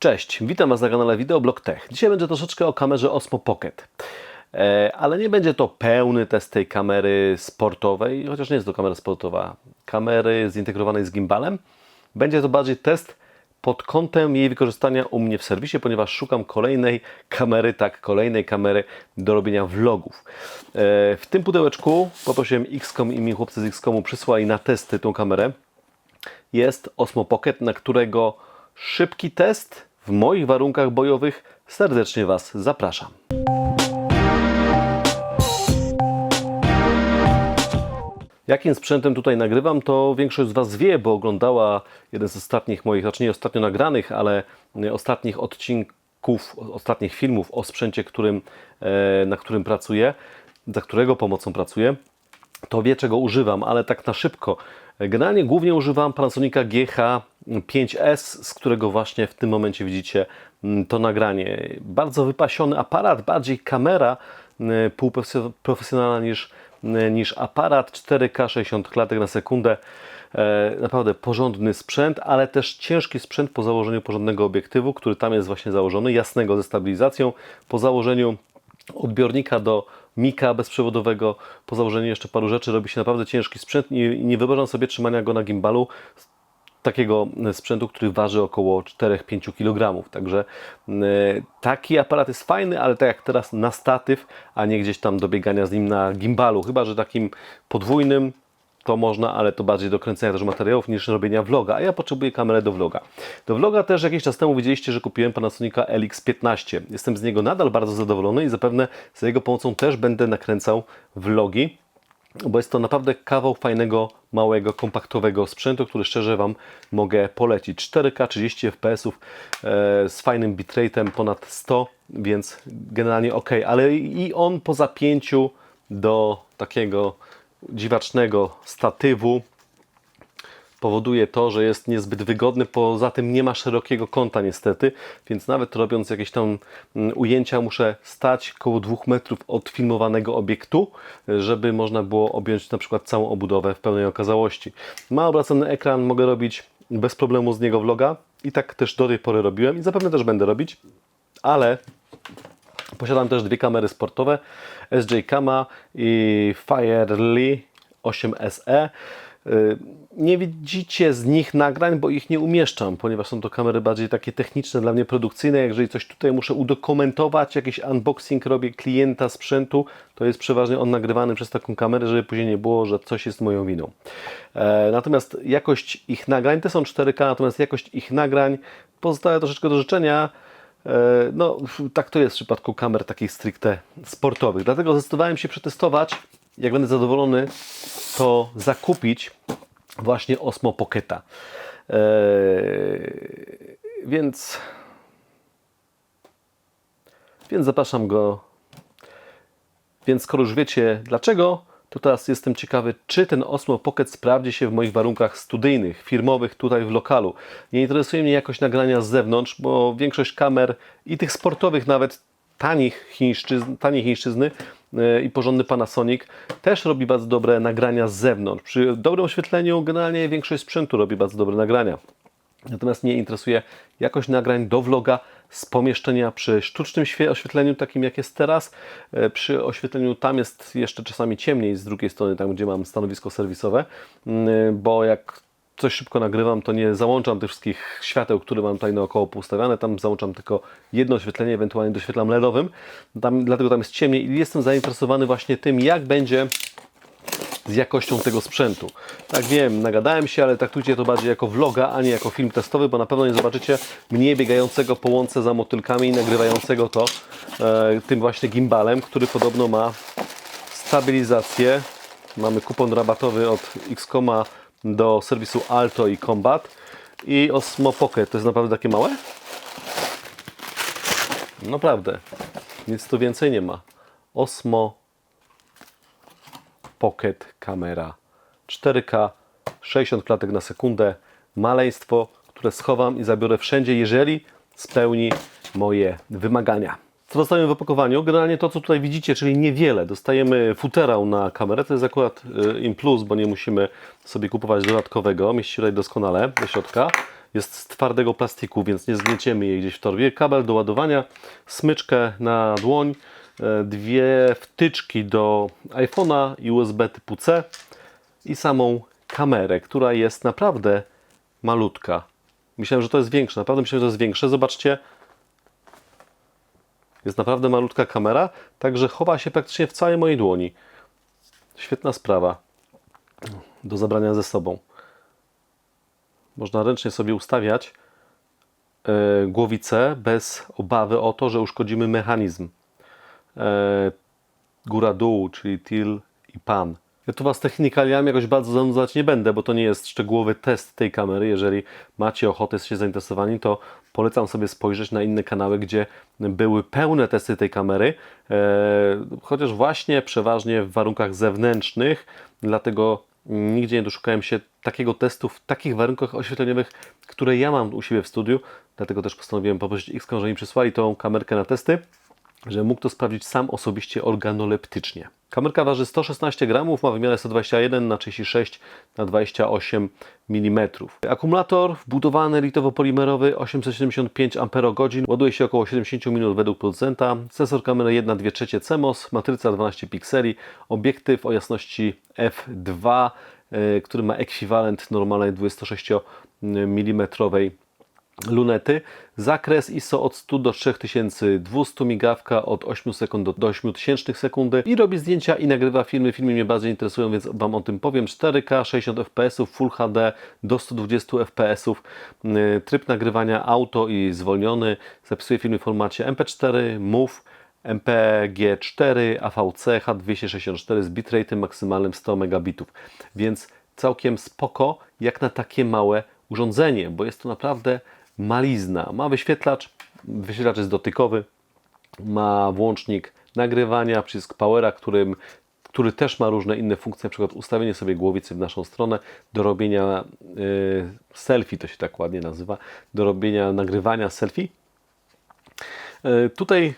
Cześć, witam Was na kanale Videoblog Tech. Dzisiaj będzie troszeczkę o kamerze Osmo Pocket. E, ale nie będzie to pełny test tej kamery sportowej, chociaż nie jest to kamera sportowa. Kamery zintegrowanej z gimbalem. Będzie to bardziej test pod kątem jej wykorzystania u mnie w serwisie, ponieważ szukam kolejnej kamery, tak, kolejnej kamery do robienia vlogów. E, w tym pudełeczku poprosiłem XCOM i mi chłopcy z XCOMu przysłali na testy tą kamerę. Jest Osmo Pocket, na którego szybki test w moich warunkach bojowych serdecznie Was zapraszam. Jakim sprzętem tutaj nagrywam, to większość z Was wie, bo oglądała jeden z ostatnich moich, znaczy nie ostatnio nagranych, ale ostatnich odcinków, ostatnich filmów o sprzęcie, którym, e, na którym pracuję, za którego pomocą pracuję, to wie czego używam, ale tak na szybko. Generalnie głównie używam Panasonica GH5S, z którego właśnie w tym momencie widzicie mm, to nagranie. Bardzo wypasiony aparat, bardziej kamera mm, półprofesjonalna niż, mm, niż aparat. 4K 60 klatek na sekundę. E, Naprawdę porządny sprzęt, ale też ciężki sprzęt po założeniu porządnego obiektywu, który tam jest właśnie założony, jasnego ze stabilizacją. Po założeniu odbiornika do mika bezprzewodowego, po założeniu jeszcze paru rzeczy robi się naprawdę ciężki sprzęt i nie wyobrażam sobie trzymania go na gimbalu takiego sprzętu, który waży około 4-5 kg. Także e, taki aparat jest fajny, ale tak jak teraz na statyw, a nie gdzieś tam do biegania z nim na gimbalu. Chyba, że takim podwójnym to można, ale to bardziej do kręcenia też materiałów niż robienia vloga, a ja potrzebuję kamerę do vloga. Do vloga też jakiś czas temu widzieliście, że kupiłem Panasonica LX15. Jestem z niego nadal bardzo zadowolony i zapewne z jego pomocą też będę nakręcał vlogi, bo jest to naprawdę kawał fajnego, małego, kompaktowego sprzętu, który szczerze Wam mogę polecić. 4K 30 fps z fajnym bitrate'em ponad 100, więc generalnie ok, ale i on po zapięciu do takiego dziwacznego statywu powoduje to, że jest niezbyt wygodny. Poza tym nie ma szerokiego kąta niestety, więc nawet robiąc jakieś tam mm, ujęcia muszę stać około 2 metrów od filmowanego obiektu, żeby można było objąć na przykład całą obudowę w pełnej okazałości. Ma obracany ekran, mogę robić bez problemu z niego vloga i tak też do tej pory robiłem i zapewne też będę robić, ale Posiadam też dwie kamery sportowe SJ Kama i Firely 8SE. Nie widzicie z nich nagrań, bo ich nie umieszczam, ponieważ są to kamery bardziej takie techniczne, dla mnie produkcyjne. Jeżeli coś tutaj muszę udokumentować, jakiś unboxing robię klienta sprzętu, to jest przeważnie on nagrywany przez taką kamerę, żeby później nie było, że coś jest moją winą. E, Natomiast jakość ich nagrań, te są 4K, natomiast jakość ich nagrań pozostawia troszeczkę do życzenia. E, No, tak to jest w przypadku kamer takich stricte sportowych. Dlatego zdecydowałem się przetestować. Jak będę zadowolony, to zakupić właśnie Osmo Pocketa. Eee, więc, więc zapraszam go. Więc skoro już wiecie dlaczego, to teraz jestem ciekawy, czy ten Osmo Pocket sprawdzi się w moich warunkach studyjnych, firmowych, tutaj w lokalu. Nie interesuje mnie jakość nagrania z zewnątrz, bo większość kamer i tych sportowych nawet tanich chińszczyzn, taniej chińszczyzny i porządny Panasonic też robi bardzo dobre nagrania z zewnątrz. Przy dobrym oświetleniu generalnie większość sprzętu robi bardzo dobre nagrania. Natomiast mnie interesuje jakość nagrań do vloga z pomieszczenia przy sztucznym świe- oświetleniu, takim jak jest teraz. E, Przy oświetleniu tam jest jeszcze czasami ciemniej z drugiej strony, tam gdzie mam stanowisko serwisowe, Mm, bo jak coś szybko nagrywam, to nie załączam tych wszystkich świateł, które mam tutaj naokoło poustawiane. Tam załączam tylko jedno oświetlenie, ewentualnie doświetlam LEDowym. Tam, dlatego tam jest ciemniej i jestem zainteresowany właśnie tym, jak będzie z jakością tego sprzętu. Tak wiem, nagadałem się, ale traktujcie to bardziej jako vloga, a nie jako film testowy, bo na pewno nie zobaczycie mnie biegającego po łące za motylkami i nagrywającego to e, tym właśnie gimbalem, który podobno ma stabilizację. Mamy kupon rabatowy od Xcoma do serwisu Alto i Combat i Osmo Pocket. To jest naprawdę takie małe? Naprawdę. Nic tu więcej nie ma. Osmo Pocket kamera 4K 60 klatek na sekundę. Maleństwo, które schowam i zabiorę wszędzie, jeżeli spełni moje wymagania. Co dostajemy w opakowaniu? Generalnie to, co tutaj widzicie, czyli niewiele. Dostajemy futerał na kamerę, to jest akurat y, im plus, bo nie musimy sobie kupować dodatkowego. Mieści tutaj doskonale do środka. Jest z twardego plastiku, więc nie zgnieciemy jej gdzieś w torbie. Kabel do ładowania, smyczkę na dłoń, y, dwie wtyczki do iPhone'a i USB typu C i samą kamerę, która jest naprawdę malutka. Myślałem, że to jest większe. Naprawdę myślałem, że to jest większe. Zobaczcie, jest naprawdę malutka kamera, także chowa się praktycznie w całej mojej dłoni. Świetna sprawa do zabrania ze sobą. Można ręcznie sobie ustawiać e, głowicę bez obawy o to, że uszkodzimy mechanizm. E, Góra-dół, czyli til i pan. Tu Was technikaliami jakoś bardzo zanudzać nie będę, bo to nie jest szczegółowy test tej kamery. Jeżeli macie ochotę, jesteście zainteresowani, to polecam sobie spojrzeć na inne kanały, gdzie były pełne testy tej kamery, e, chociaż właśnie przeważnie w warunkach zewnętrznych, dlatego nigdzie nie doszukałem się takiego testu w takich warunkach oświetleniowych, które ja mam u siebie w studiu, dlatego też postanowiłem poprosić Xcom, że mi przysłali tą kamerkę na testy że mógł to sprawdzić sam osobiście organoleptycznie. Kamerka waży 116 gramów, ma wymiarę 121 na 36 na 28 mm. Akumulator wbudowany litowo-polimerowy 875 Ah, ładuje się około 70 minut według producenta. Sensor kamery 1,2 trzecie CMOS, matryca 12 pikseli, obiektyw o jasności f2, y, który ma ekwiwalent normalnej 26 mm lunety. Zakres ISO od 100 do 3200, migawka od 8 sekund do, do 8000 sekundy i robi zdjęcia i nagrywa filmy. Filmy mnie bardziej interesują, więc Wam o tym powiem. 4K, 60 fps, Full HD do 120 fps, yy, tryb nagrywania auto i zwolniony. Zapisuje filmy w formacie MP4, MOV, MPG4, AVC, H264 z bitrate'em maksymalnym 100 megabitów. Więc całkiem spoko, jak na takie małe urządzenie, bo jest to naprawdę malizna. Ma wyświetlacz, wyświetlacz jest dotykowy, ma włącznik nagrywania, przycisk powera, którym, który też ma różne inne funkcje, na przykład ustawienie sobie głowicy w naszą stronę, do robienia y, selfie, to się tak ładnie nazywa, do robienia nagrywania selfie. Y, tutaj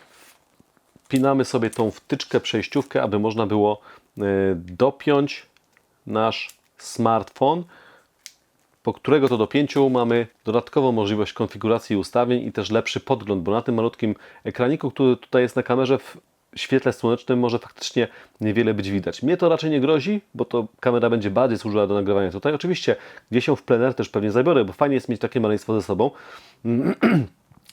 wpinamy sobie tą wtyczkę, przejściówkę, aby można było y, dopiąć nasz smartfon po którego to dopięciu mamy dodatkową możliwość konfiguracji ustawień i też lepszy podgląd, bo na tym malutkim ekraniku, który tutaj jest na kamerze w świetle słonecznym może faktycznie niewiele być widać. Mnie to raczej nie grozi, bo to kamera będzie bardziej służyła do nagrywania tutaj. Oczywiście gdzieś się w plener też pewnie zabiorę, bo fajnie jest mieć takie maleństwo ze sobą.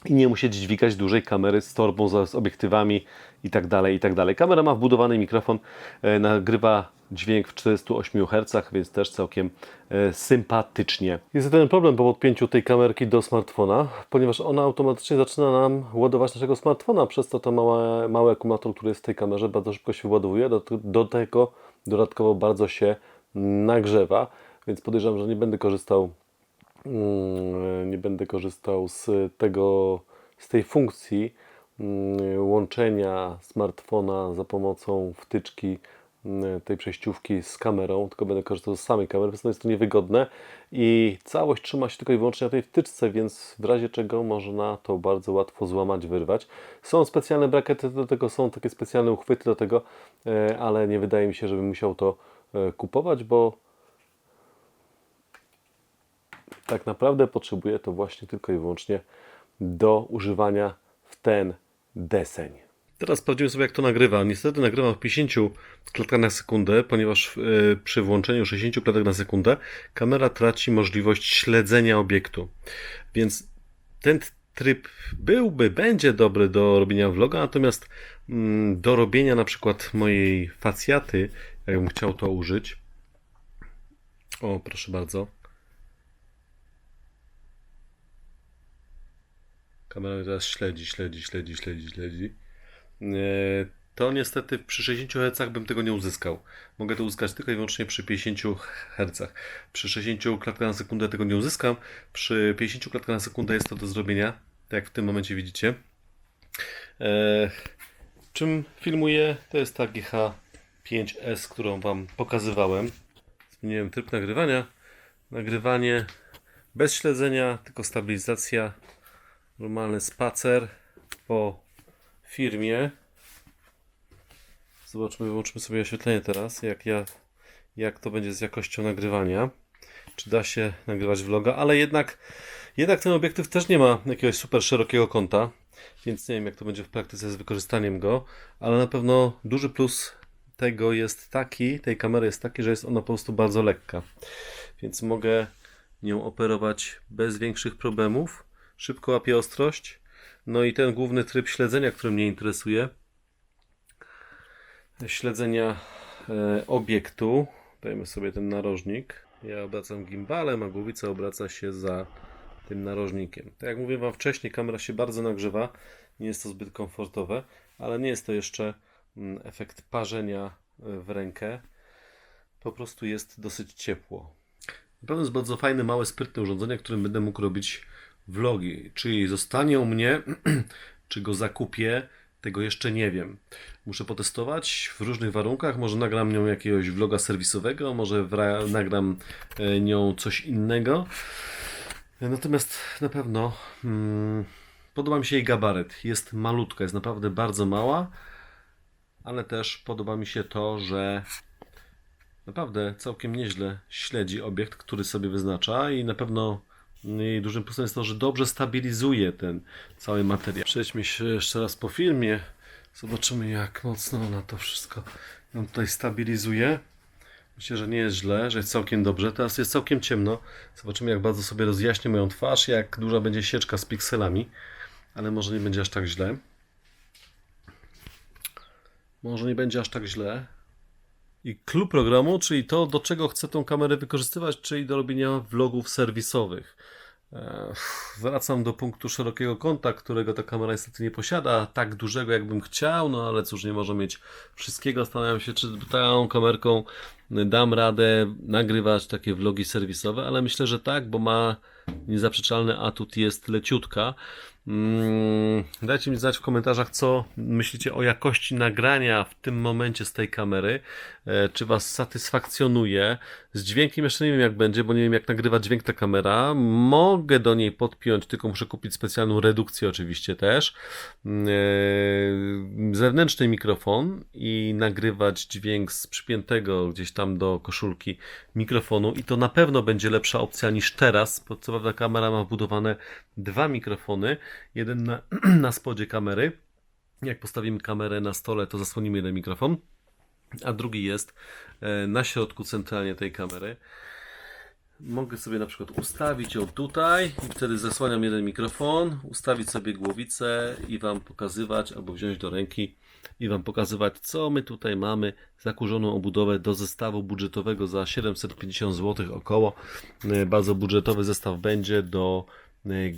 i nie musieć dźwigać dużej kamery z torbą, z obiektywami i tak dalej, i tak dalej. Kamera ma wbudowany mikrofon, e, nagrywa dźwięk w 48 Hz, więc też całkiem e, sympatycznie. Jest ten problem po podpięciu tej kamerki do smartfona, ponieważ ona automatycznie zaczyna nam ładować naszego smartfona, przez to to małe, mały akumulator, który jest w tej kamerze, bardzo szybko się wyładowuje, do, do tego dodatkowo bardzo się nagrzewa, więc podejrzewam, że nie będę korzystał Mm, nie będę korzystał z tego, z tej funkcji mm, łączenia smartfona za pomocą wtyczki tej przejściówki z kamerą, tylko będę korzystał z samej kamery, więc jest to niewygodne i całość trzyma się tylko i wyłącznie na tej wtyczce, więc w razie czego można to bardzo łatwo złamać, wyrwać. Są specjalne brakety do tego, są takie specjalne uchwyty do tego, e, ale nie wydaje mi się, żebym musiał to e, kupować, bo tak naprawdę potrzebuję to właśnie tylko i wyłącznie do używania w ten deseń. Teraz sprawdzimy sobie, jak to nagrywa. Niestety nagrywam w 50 klatkach na sekundę, ponieważ yy, przy włączeniu 60 klatek na sekundę kamera traci możliwość śledzenia obiektu. Więc ten tryb byłby, będzie dobry do robienia vloga, natomiast mm, do robienia na przykład mojej facjaty, jakbym chciał to użyć. O, proszę bardzo. Kamera teraz śledzi, śledzi, śledzi, śledzi, śledzi. To niestety przy 60 Hz bym tego nie uzyskał. Mogę to uzyskać tylko i wyłącznie przy 50 Hz. Przy 60 klatkach na sekundę tego nie uzyskam. Przy 50 klatkach na sekundę jest to do zrobienia, tak jak w tym momencie widzicie. E, czym filmuję? To jest ta GH5S, którą Wam pokazywałem. Zmieniłem tryb nagrywania. Nagrywanie bez śledzenia, tylko stabilizacja normalny spacer po firmie. Zobaczmy, wyłączmy sobie oświetlenie teraz, jak ja, jak to będzie z jakością nagrywania. Czy da się nagrywać vloga, ale jednak, jednak ten obiektyw też nie ma jakiegoś super szerokiego kąta, więc nie wiem jak to będzie w praktyce z wykorzystaniem go, ale na pewno duży plus tego jest taki, tej kamery jest taki, że jest ona po prostu bardzo lekka. Więc mogę nią operować bez większych problemów. Szybko łapie ostrość. No i ten główny tryb śledzenia, który mnie interesuje. Śledzenia e, obiektu. Dajmy sobie ten narożnik. Ja obracam gimbalem, a głowica obraca się za tym narożnikiem. Tak jak mówiłem Wam wcześniej, kamera się bardzo nagrzewa. Nie jest to zbyt komfortowe, ale nie jest to jeszcze mm, efekt parzenia e, w rękę. Po prostu jest dosyć ciepło. Na pewno jest bardzo fajne, małe, sprytne urządzenie, którym będę mógł robić vlogi. Czy zostanie u mnie, czy go zakupię, tego jeszcze nie wiem. Muszę potestować w różnych warunkach. Może nagram nią jakiegoś vloga serwisowego, może nagram e, nią coś innego. Natomiast na pewno mm, podoba mi się jej gabaryt. Jest malutka, jest naprawdę bardzo mała, ale też podoba mi się to, że naprawdę całkiem nieźle śledzi obiekt, który sobie wyznacza i na pewno jej dużym plusem jest to, że dobrze stabilizuje ten cały materiał. Przejdźmy się jeszcze raz po filmie. Zobaczymy jak mocno ona to wszystko ją tutaj stabilizuje. Myślę, że nie jest źle, że jest całkiem dobrze. Teraz jest całkiem ciemno. Zobaczymy jak bardzo sobie rozjaśnię moją twarz, jak duża będzie sieczka z pikselami. Ale może nie będzie aż tak źle. Może nie będzie aż tak źle. I clue programu, czyli to, do czego chcę tą kamerę wykorzystywać, czyli do robienia vlogów serwisowych. E, Wracam do punktu szerokiego kąta, którego ta kamera niestety nie posiada, tak dużego jakbym chciał, no ale cóż, nie może mieć wszystkiego. Zastanawiam się, czy tą kamerką dam radę nagrywać takie vlogi serwisowe, ale myślę, że tak, bo ma niezaprzeczalny atut, jest leciutka. Mm, Dajcie mi znać w komentarzach, co myślicie o jakości nagrania w tym momencie z tej kamery. E, Czy Was satysfakcjonuje? Z dźwiękiem jeszcze nie wiem, jak będzie, bo nie wiem, jak nagrywa dźwięk ta kamera. Mogę do niej podpiąć, tylko muszę kupić specjalną redukcję, oczywiście też. E, Zewnętrzny mikrofon i nagrywać dźwięk z przypiętego gdzieś tam do koszulki mikrofonu. I to na pewno będzie lepsza opcja niż teraz, bo co prawda kamera ma wbudowane dwa mikrofony. Jeden na, na spodzie kamery. Jak postawimy kamerę na stole, to zasłonimy jeden mikrofon, a drugi jest e, na środku centralnie tej kamery. Mogę sobie na przykład ustawić ją tutaj i wtedy zasłaniam jeden mikrofon, ustawić sobie głowicę i Wam pokazywać, albo wziąć do ręki i Wam pokazywać, co my tutaj mamy. Zakurzoną obudowę do zestawu budżetowego za 750 zł około. E, Bardzo budżetowy zestaw będzie do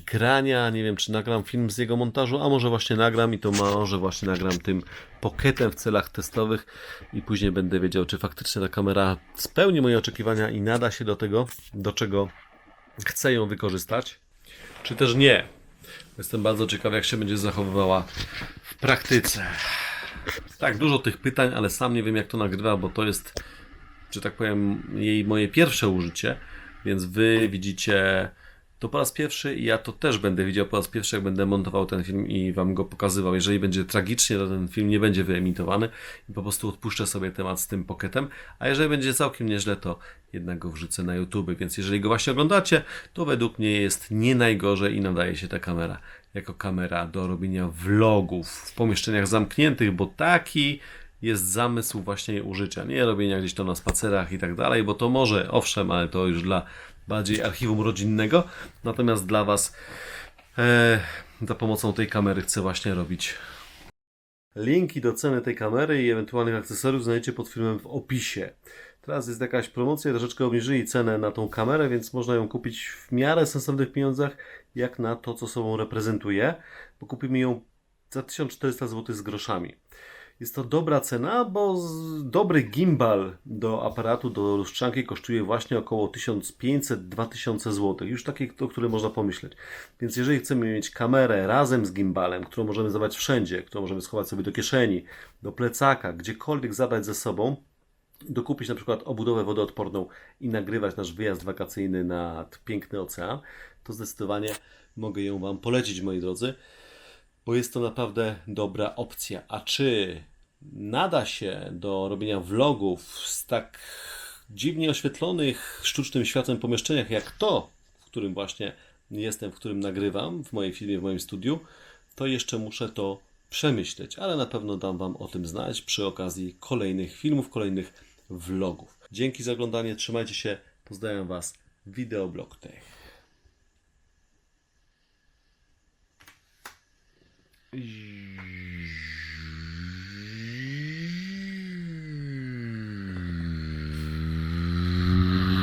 grania. Nie wiem, czy nagram film z jego montażu, a może właśnie nagram i to może właśnie nagram tym pocketem w celach testowych i później będę wiedział, czy faktycznie ta kamera spełni moje oczekiwania i nada się do tego, do czego chcę ją wykorzystać, czy też nie. Jestem bardzo ciekaw, jak się będzie zachowywała w praktyce. Tak, dużo tych pytań, ale sam nie wiem, jak to nagrywa, bo to jest, że tak powiem, jej moje pierwsze użycie, więc wy widzicie to po raz pierwszy i ja to też będę widział po raz pierwszy, jak będę montował ten film i wam go pokazywał. Jeżeli będzie tragicznie, to ten film nie będzie wyemitowany i po prostu odpuszczę sobie temat z tym pocketem, a jeżeli będzie całkiem nieźle, to jednak go wrzucę na YouTube, więc jeżeli go właśnie oglądacie, to według mnie jest nie najgorzej i nadaje się ta kamera jako kamera do robienia vlogów w pomieszczeniach zamkniętych, bo taki jest zamysł właśnie jej użycia. Nie robienia gdzieś to na spacerach i tak dalej, bo to może, owszem, ale to już dla bardziej archiwum rodzinnego. Natomiast dla Was e, za pomocą tej kamery chcę właśnie robić. Linki do ceny tej kamery i ewentualnych akcesoriów znajdziecie pod filmem w opisie. Teraz jest jakaś promocja, troszeczkę obniżyli cenę na tą kamerę, więc można ją kupić w miarę sensownych pieniądzach, jak na to, co sobą reprezentuje, bo kupimy ją za 1400 zł z groszami. Jest to dobra cena, bo dobry gimbal do aparatu, do lustrzanki kosztuje właśnie około 1500-2000 zł. Już takie, o które można pomyśleć. Więc jeżeli chcemy mieć kamerę razem z gimbalem, którą możemy zabrać wszędzie, którą możemy schować sobie do kieszeni, do plecaka, gdziekolwiek zabrać ze sobą, dokupić na przykład obudowę wodoodporną i nagrywać nasz wyjazd wakacyjny nad piękny ocean, to zdecydowanie mogę ją Wam polecić, moi drodzy. bo jest to naprawdę dobra opcja. A czy nada się do robienia vlogów z tak dziwnie oświetlonych sztucznym światłem pomieszczeniach jak to, w którym właśnie jestem, w którym nagrywam, w mojej filmie, w moim studiu, to jeszcze muszę to przemyśleć, ale na pewno dam Wam o tym znać przy okazji kolejnych filmów, kolejnych vlogów. Dzięki za oglądanie, trzymajcie się, pozdrawiam Was, Videoblog Tech.